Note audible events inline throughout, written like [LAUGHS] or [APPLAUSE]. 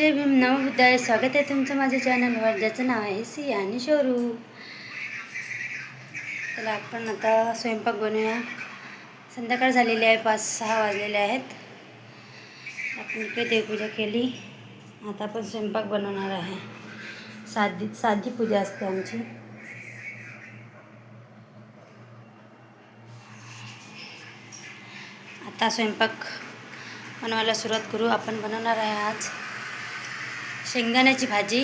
जय भीम नवबुद्धाय स्वागत आहे तुमचं माझ्या चॅनलवर. ज्याचं नाव आहे सी आणि शोरू. त्याला आपण आता स्वयंपाक बनवूया. संध्याकाळ झालेली आहे पाच सहा वाजलेले आहेत. आपण इकडे देवपूजा केली. आता आपण स्वयंपाक बनवणार आहे. साधी साधी पूजा असते आमची. आता स्वयंपाक बनवायला सुरुवात करू. आपण बनवणार आहे आज. शेंगदाण्याची भाजी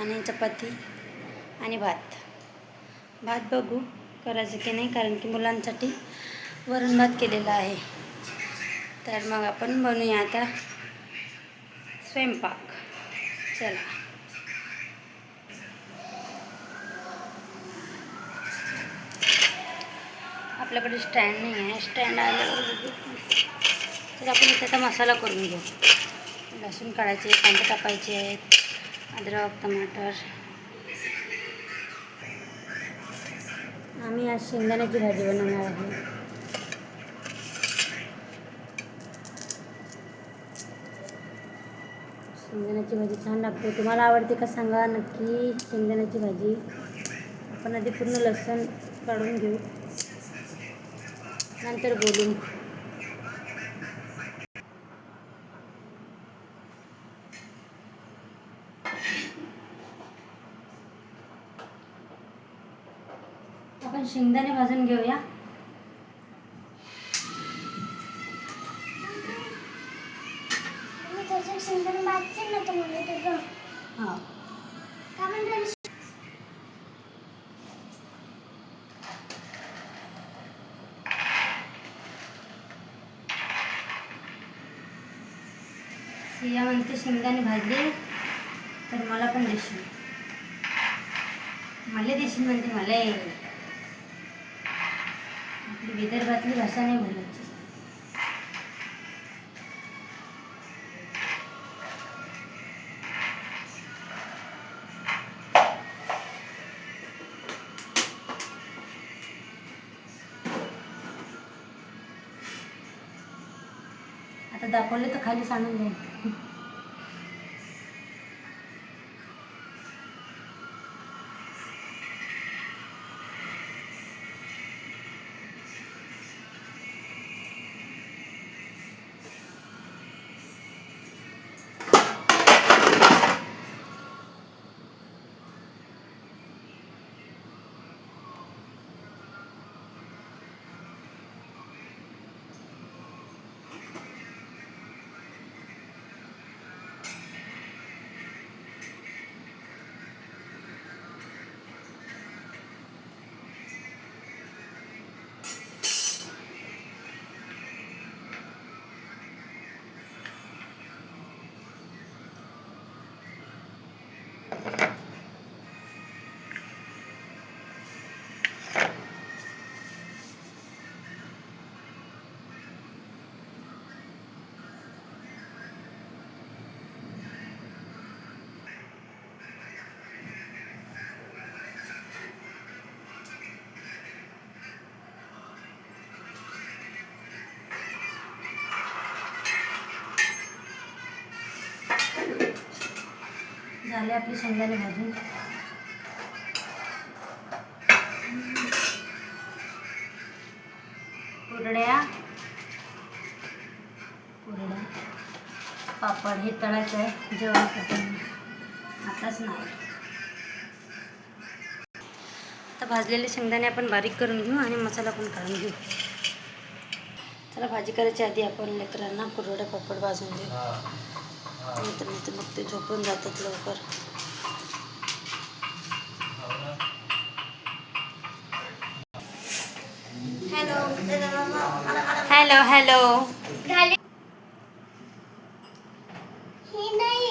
आणि चपाती आणि भात. भात बघू करायचं की नाही कारण की मुलांसाठी वरण भात केलेला आहे. तर मग आपण बनूया आता स्वयंपाक. चला. आपल्याकडे स्टँड नाही आहे. स्टँड आल्यावर तर आपण इथे आता मसाला करून घेऊ. लसूण काढायचे कांदे कापायचे आहेत अद्रक टमाटर. आम्ही आज शेंगदाण्याची भाजी बनवणार आहे. शेंगदाण्याची भाजी छान लागते. तुम्हाला आवडते का सांगा? नक्की शेंगदाण्याची भाजी. आपण आधी पूर्ण लसूण काढून घेऊ. नंतर बोलू. शेंगदाणे भाजून घेऊया. सिया म्हणते शेंगदाणे भाजले तर मला पण देशील. मला देशील म्हणते मला विदर्भातली भाषा नाही बोलायची आता दाखवले तर खाली सांगून जाईल झाले आपली शेंगदाणे भाजून. कुरड्या. कुरड्या. पापड हे तळायचं आहे. जेवण करताना आताच नाही. आता भाजलेले शेंगदाणे आपण बारीक करून घेऊ आणि मसाला पण काढून घेऊ. चला भाजी करायच्या आधी आपण लेकरांना कुरड्या पापड भाजून देऊ. नंतर नाही तर मग ते झोपून जातात लवकर. हॅलो. Hello hello. झाले नाही.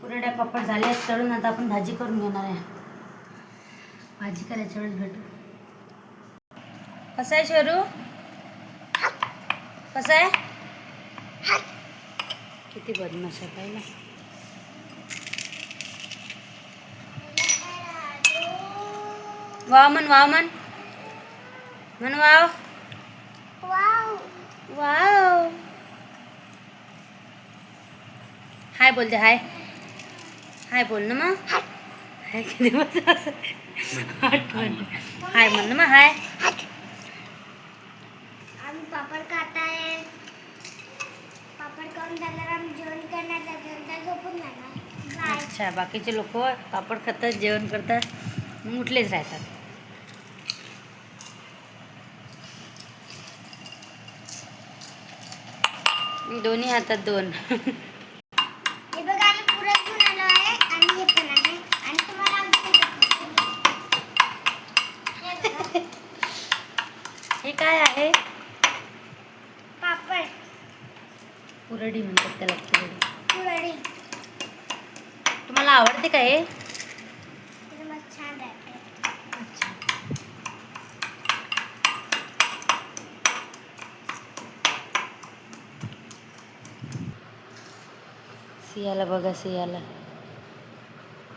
कुरड्या पापड झाले आहेत तळून आता आपण भाजी करून घेणार आहे. भाजी करायच्या वेळेस भेटू. कसं आहे शरू कसं आहे? किती बदमाश आहे पाहिलं. वाव म्हण वाव म्हण. म्हण वाव. वाव. वाव हाय बोल दे हाय. हाय बोल ना मग. हाय किती हाय म्हण ना मग हाय आम्ही पापड खात आहे पापड खाऊन झाल्यावर आम्ही जेवण करणार त्याच्यानंतर झोपून जाणार बाय अच्छा बाकीचे लोक पापड खातात जेवण करतात मग उठलेच राहतात. दोन्ही हातात दोन [LAUGHS] हे बघा आम्ही पुरण घेऊन आलो आहे आणि हे पण आहे आणि तुम्हाला आमचं हे बघा, हे काय आहे पापड पुरडी म्हणतात त्याला पुरडी पुरडी तुम्हाला आहे. सियाला बघा सियाला.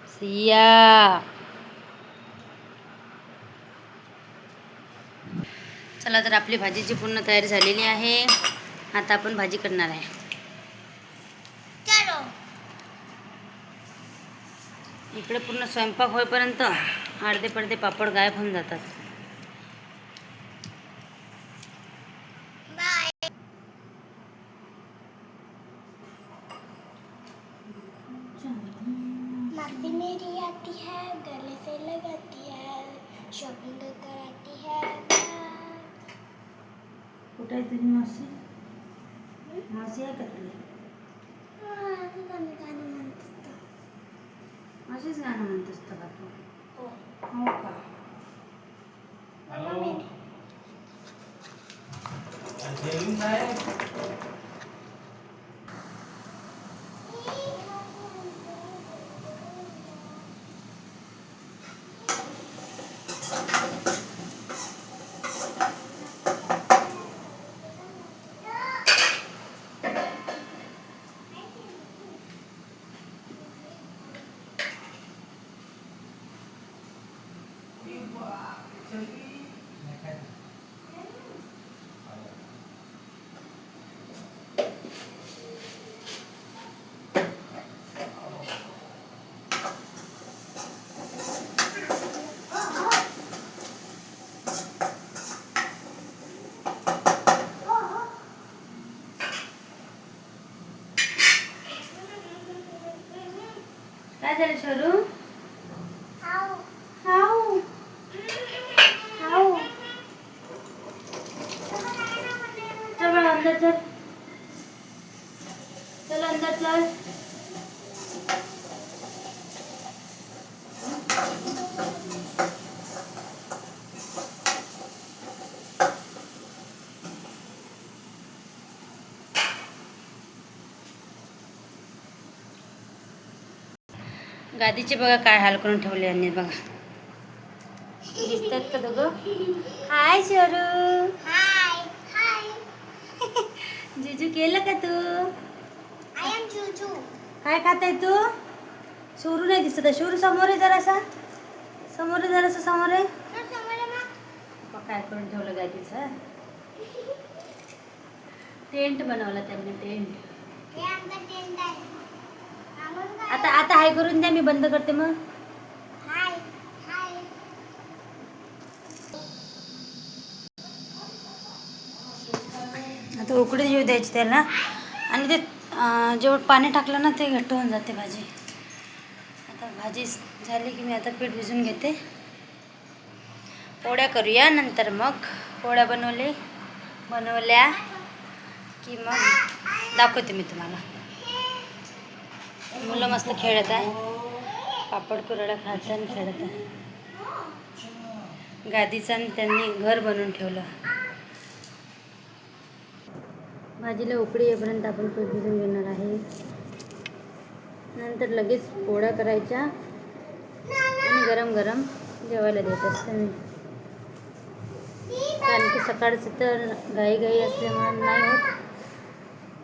सिया! चला तर आपली भाजीची पूर्ण तयारी झालेली आहे. आता आपण भाजी करणार आहे चलो इकडे पूर्ण स्वयंपाक होईपर्यंत अर्धे पडदे पापड गायब होऊन जातात. मेरी आती है गले से लगाती है शॉपिंग कराती है। कुठे तुझी मासी मासी आहे का तुला असं गाणं गाणं म्हणत असतं. अशीच गाणं म्हणत असतं का तू. हो. हो का? मम्मा मी- काय झालं शरू हाऊ. How how. चल बाळा अंदर चल चल अंदर चल गादीचे बघा काय हाल करून ठेवले यांनी बघा. दिसतात का दोघं? हाय शरू हाय. हाय. जिजू केलं का तू? I am जुजू. काय खात आहे तू? शोरू नाही दिसत. आहे शोरू समोर आहे जरासा समोर आहे. जरासा समोर आहे काय करून ठेवलं गादीचं. टेंट बनवला त्यांनी टेंट हे आमचं टेंट आहे आम्हाला काय? आता आता हाय करून द्या मी बंद करते मग. आता उकडे येऊ द्यायची त्याला. आणि ते जेवढं पाणी टाकलं ना ते घट्ट होऊन जाते भाजी. आता भाजी झाली की मी आता पीठ भिजून घेते. पोळ्या करूया नंतर मग. पोळ्या बनवले बनवल्या की मग दाखवते मी तुम्हाला. मुलं मस्त खेळत आहे. पापड कुरडा खात आणि खेळत आहे. गादीचं आणि त्यांनी घर बनवून ठेवलं. भाजीला उकळी येईपर्यंत आपण पीठ भिजून घेणार आहे. नंतर लगेच पोळ्या करायच्या आणि गरम गरम जेवायला देत असते मी. कारण की सकाळचं तर घाई घाई असल्यामुळे नाही होत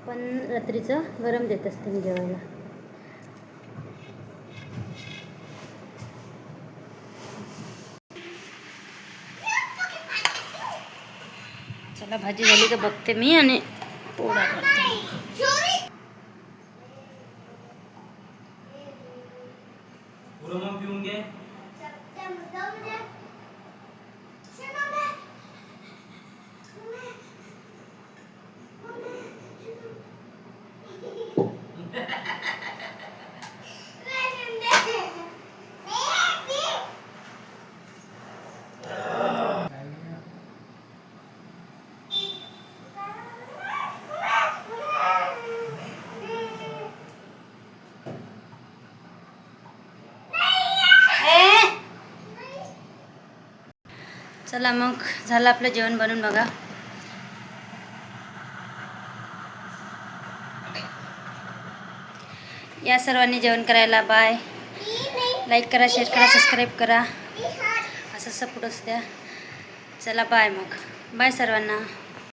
पण रात्रीचं गरम देत असते मी जेवायला. चला भाजी झाली का बघते मी आणि पोळा करते. चला मग झालं आपलं जेवण बनवून बघा. या सर्वांनी जेवण करायला बाय. लाईक करा शेअर करा सबस्क्राईब करा. असं सपोर्ट असू द्या. चला बाय मग. बाय सर्वांना.